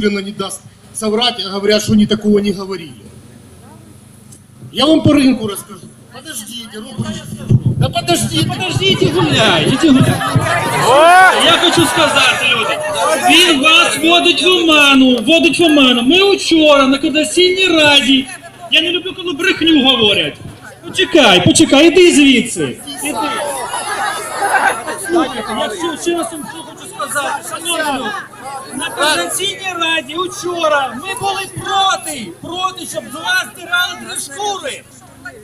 Юрьевна не даст соврать, а говорят, что они такого не говорили. Я вам по рынку расскажу. Подождите, рубль. Да подождите. Подождіть, гуляй, ідіть гуляй. Я хочу сказати, люди, він вас вводить в оману, вводить в оману. Ми вчора на Кондаційній раді, я не люблю, коли брехню говорять. Почекай, почекай, іди звідси. Іди. Слухайте, я ще, ще раз вам що хочу сказати, шановні люди. На Конституційній раді учора ми були проти, проти, щоб з вас стирали три шкури.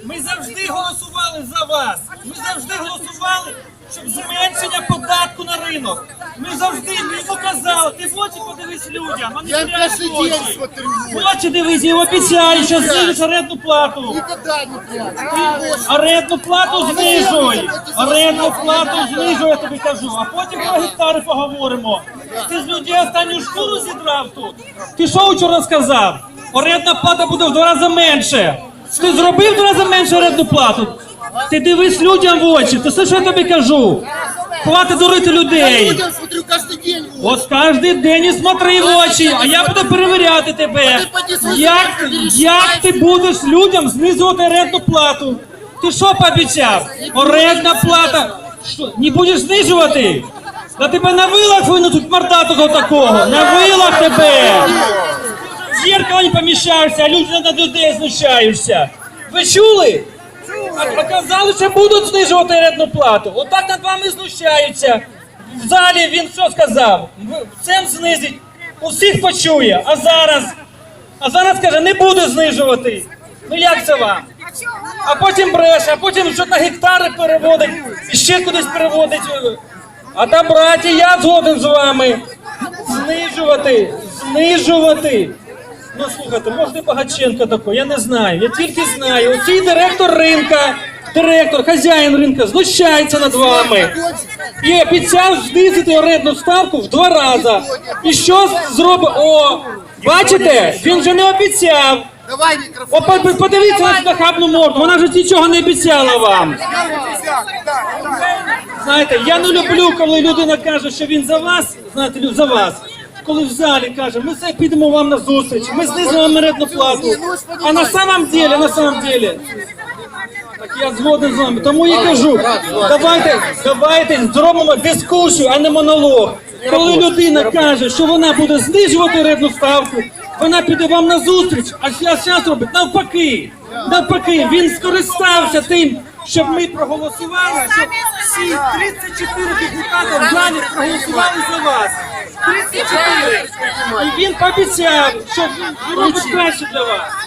Ми завжди голосували за вас. Ми завжди голосували, щоб зменшення податку на ринок. Ми завжди ми показали. Ти в очі подивись людям, а не Я прямо в очі. день смотрю. В очі дивись, я обіцяю, що знижиш орендну плату. Никогда не прячу. Орендну плату знижуй! Орендну плату знижуй, я тобі кажу, а потім про гектари поговоримо. Ти з людей останню шкуру зідрав тут. Ти що вчора сказав? Орендна плата буде в два рази менше. Ти зробив в два рази менше орендну плату. Ти дивись людям в очі, це все, що я тобі кажу. Хватить дурити людей. Каждый день. Ось кожен день і смотри в очі, а я буду перевіряти тебе. Як, як ти будеш людям знизувати орендну плату? Ти що пообіцяв? Орендна плата. Що, не будеш знижувати? Да тебе на вилах винесуть мордатого такого. На вилах тебе. Зеркало не поміщаєшся, а люди над людей знущаються. Ви чули? А казали, що будуть знижувати орендну плату. Отак над вами знущаються. В залі він що сказав? В- знизить, усіх почує. А зараз, а зараз каже, не буду знижувати. Ну як це вам? А потім бреше, а потім що на гектари переводить, і ще кудись переводить. А та браті, я згоден з вами. Знижувати, знижувати. Ну слухайте, може Багаченко такий, я не знаю. Я тільки знаю. Оцей директор ринка, директор, хазяїн ринка знущається над вами. І обіцяв знизити орендну ставку в два рази. І що зробить? О, бачите, він вже не обіцяв. Давай микрофон. О, подивіться на цю нахабну морду, вона ж нічого не обіцяла вам. Знаєте, я не люблю, коли людина каже, що він за вас, знаєте, за вас. Коли в залі каже, ми все підемо вам на зустріч, ми знизимо вам орендну плату. А на самом деле, на самом деле, так я згоден з вами. Тому я кажу, давайте, давайте зробимо дискусію, а не монолог. Коли людина каже, що вона буде знижувати орендну ставку, вона піде вам на зустріч, а зараз робить навпаки. Навпаки, він скористався тим, щоб ми проголосували, щоб всі 34 депутати в залі проголосували за вас. 34. І він пообіцяв, що він робить краще для вас.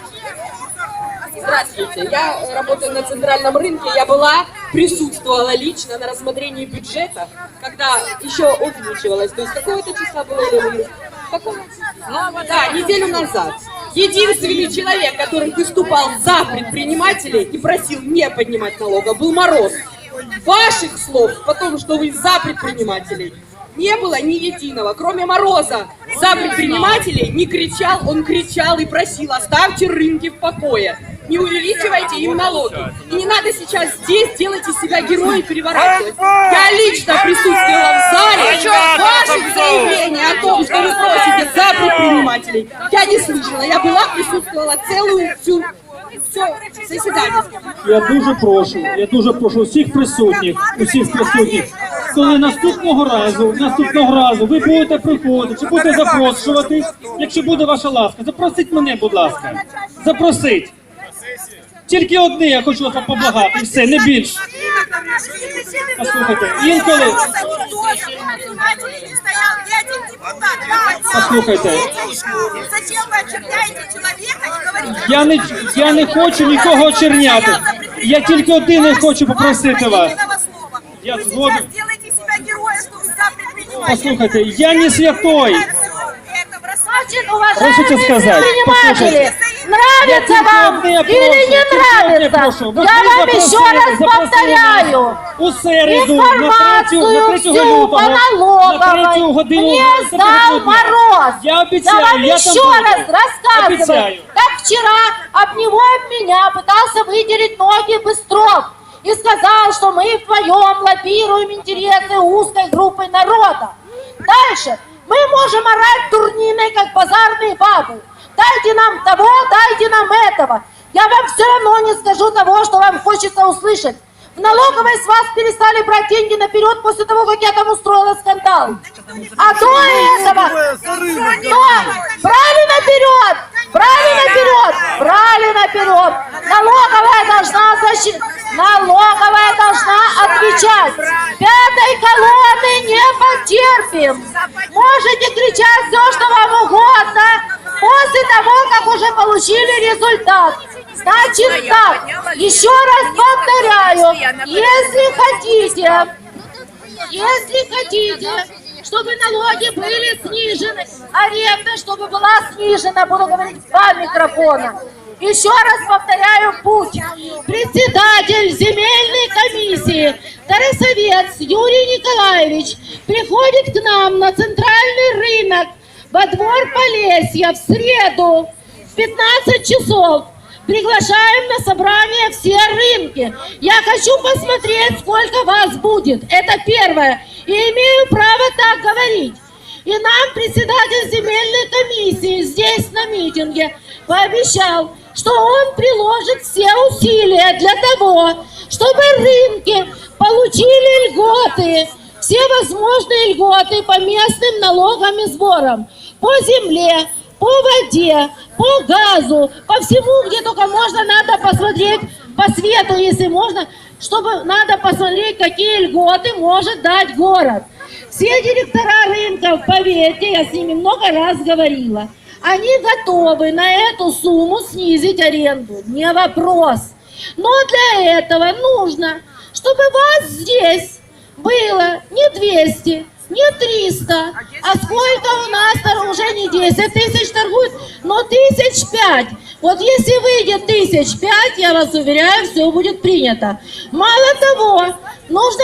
Здравствуйте, я работаю на центральном рынке. Я была, присутствовала лично на рассмотрении бюджета, когда еще увеличивалось. То есть какое-то число было или Какого? Да, неделю назад. Единственный человек, который выступал за предпринимателей и просил не поднимать налога, был Мороз. Ваших слов о том, что вы за предпринимателей, не было ни единого, кроме Мороза. За предпринимателей не кричал, он кричал и просил, оставьте рынки в покое. Не увеличивайте им налоги. И не надо сейчас здесь делать из себя героя и переворачивать. Я лично присутствовала в зале. Ваших заявлений о том, что вы просите за предпринимателей, я не слышала. Я была, присутствовала целую всю все заседание. Я дуже прошу, я дуже прошу всіх присутніх, усіх присутніх, коли наступного разу, наступного разу ви будете приходити, чи будете запрошувати, якщо буде ваша ласка, запросіть мене, будь ласка. Запросіть. Тільки одне я хочу вас поблагати, і все, не більше. Послухайте, інколи, Послухайте. Зачем вы очерняете человека и говорите... я не, я не хочу нікого очерняти. Я тільки один не хочу попросити вас. Я Вы згоден. сейчас делаете себя героя, что вы за предпринимателя. Послухайте, я не святой. Это бросайте. Значит, Нравится Я вам или не прошу, нравится? Я ж вам еще раз повторяю. У середу на Информацию на лютого, по налоговой годину. мне сдал. Мороз. Я обещаю, я вам я еще буду. раз рассказываю, Обещаю. как вчера об него об меня пытался выделить ноги Быстров. И сказал, что мы вдвоем лоббируем интересы узкой группы народа. Дальше. Мы можем орать турниной, как базарные бабы. Дайте нам того, дайте нам этого. Я вам все равно не скажу того, что вам хочется услышать. В налоговой с вас перестали брать деньги наперед после того, как я там устроила скандал. А до этого... Но брали наперед! Брали наперед! Брали наперед! Налоговая должна защитить... Налоговая должна отвечать. Пятой колонны не потерпим. Можете кричать все, что вам угодно, получили результат. Значит так, еще раз повторяю, если хотите, если хотите, чтобы налоги были снижены, аренда, чтобы была снижена, буду говорить два микрофона. Еще раз повторяю путь. Председатель земельной комиссии Тарасовец Юрий Николаевич приходит к нам на центральный рынок во двор Полесья в среду 15 часов. Приглашаем на собрание все рынки. Я хочу посмотреть, сколько вас будет. Это первое. И имею право так говорить. И нам председатель земельной комиссии здесь на митинге пообещал, что он приложит все усилия для того, чтобы рынки получили льготы, все возможные льготы по местным налогам и сборам, по земле, по воде, по газу, по всему, где только можно, надо посмотреть, по свету, если можно, чтобы надо посмотреть, какие льготы может дать город. Все директора рынков, поверьте, я с ними много раз говорила, они готовы на эту сумму снизить аренду, не вопрос. Но для этого нужно, чтобы вас здесь было не 200, не 300, а сколько у нас уже не 10 тысяч торгуют, но тысяч пять. Вот если выйдет тысяч пять, я вас уверяю, все будет принято. Мало того, нужно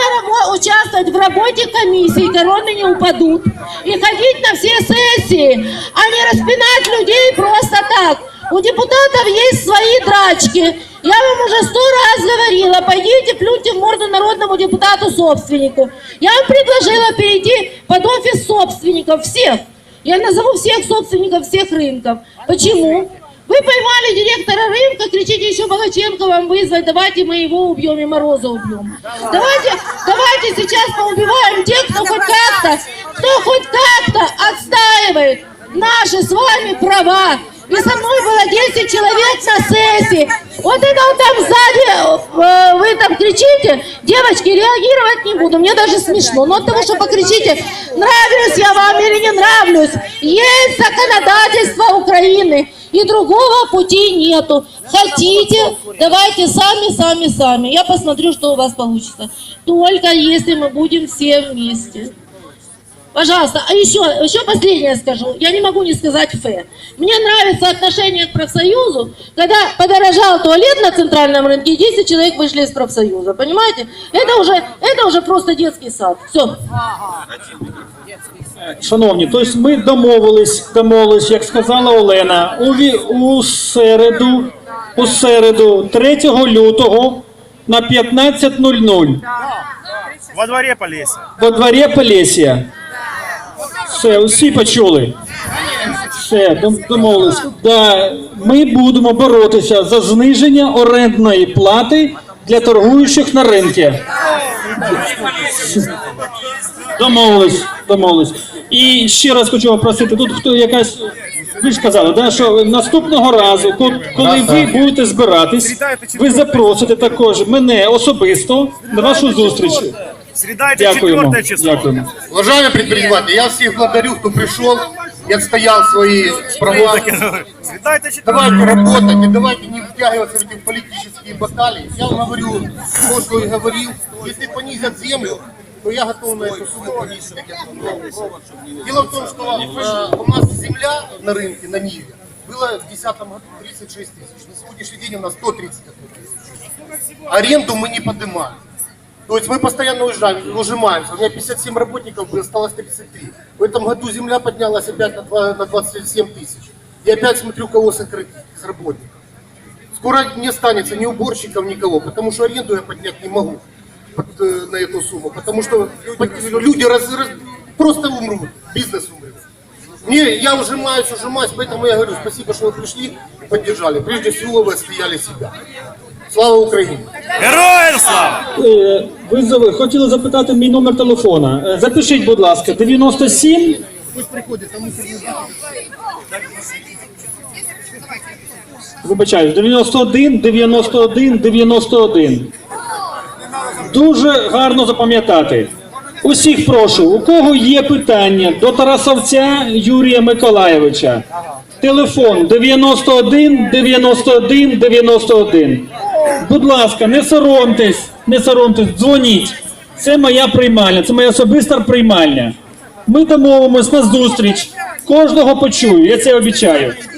участвовать в работе комиссии, короны не упадут, и ходить на все сессии, а не распинать людей просто так. У депутатов есть свои драчки. Я вам уже сто раз говорила, пойдите плюньте в морду народному депутату-собственнику. Я вам предложила перейти под офис собственников всех. Я назову всех собственников всех рынков. Почему? Вы поймали директора рынка, кричите еще Богаченко вам вызвать, давайте мы его убьем и Мороза убьем. Давайте, давайте сейчас поубиваем тех, кто хоть как-то, кто хоть как-то отстаивает наши с вами права. И со мной было 10 человек на сессии. Вот это вот там сзади, э, вы там кричите, девочки, реагировать не буду, мне даже смешно. Но от того, что покричите, нравлюсь я вам или не нравлюсь, есть законодательство Украины, и другого пути нету. Хотите, давайте сами, сами, сами. Я посмотрю, что у вас получится. Только если мы будем все вместе. Пожалуйста, а еще, еще последнее скажу. Я не могу не сказать фэ. Мне нравится отношение к профсоюзу, когда подорожал туалет на центральном рынке, и 10 человек вышли из профсоюза. Понимаете? Это уже, это уже просто детский сад. Все. Шановні, тобто ми домовились, домовились, як сказала Олена, у, ві- у середу, у середу, 3 лютого на 15.00 Во дворе Полесья. во дворі Полесія. Все, усі почули. Все, домовились. Да, ми будемо боротися за зниження орендної плати для торгуючих на ринку. Домовились, домовились. І ще раз хочу попросити, тут хто якась. Ви ж казали, да, що наступного разу, ко- коли ви будете збиратись, ви запросите також мене особисто на вашу зустріч. Среда это Дякуємо. четвертое число. Дякуємо. Уважаемые предприниматели, я всех благодарю, кто пришел и отстоял свои права. Среда это четвертое. Давайте работать и давайте не втягиваться в эти политические баталии. Я вам говорю то, что и говорил. Если понизят землю, то я готов на эту сумму понизить. Дело в том, что э, у нас земля на рынке, на Ниве, было в 2010 году 36 тысяч. На сегодняшний день у нас 131 тысяч. Аренду мы не поднимаем. То есть мы постоянно уезжаем, ужимаемся. У меня 57 работников, осталось 33. В этом году земля поднялась опять на, два- на 27 тысяч. Я опять смотрю, кого сократить из работников. Скоро не останется ни уборщиков, никого, потому что аренду я поднять не могу под, э, на эту сумму. Потому что под- люди раз- раз- просто умрут, бизнес умрет. Не, я ужимаюсь, ужимаюсь, поэтому я говорю, спасибо, что вы пришли и поддержали. Прежде всего вы отстояли себя. Слава Украине! Героям слава! Е, Ви за- хотіли запитати мій номер телефона. Е, Запишіть, будь ласка, 97 Пусть приходит, а мы Вибачаю, 91, 91, 91. Дуже гарно запам'ятати. Усіх прошу, у кого є питання до Тарасовця Юрія Миколаєвича. Телефон 91 91 91. Будь ласка, не соромтесь, не соромтесь, дзвоніть. Це моя приймальня, це моя особиста приймальня. Ми домовимось на зустріч. Кожного почую, я це обіцяю.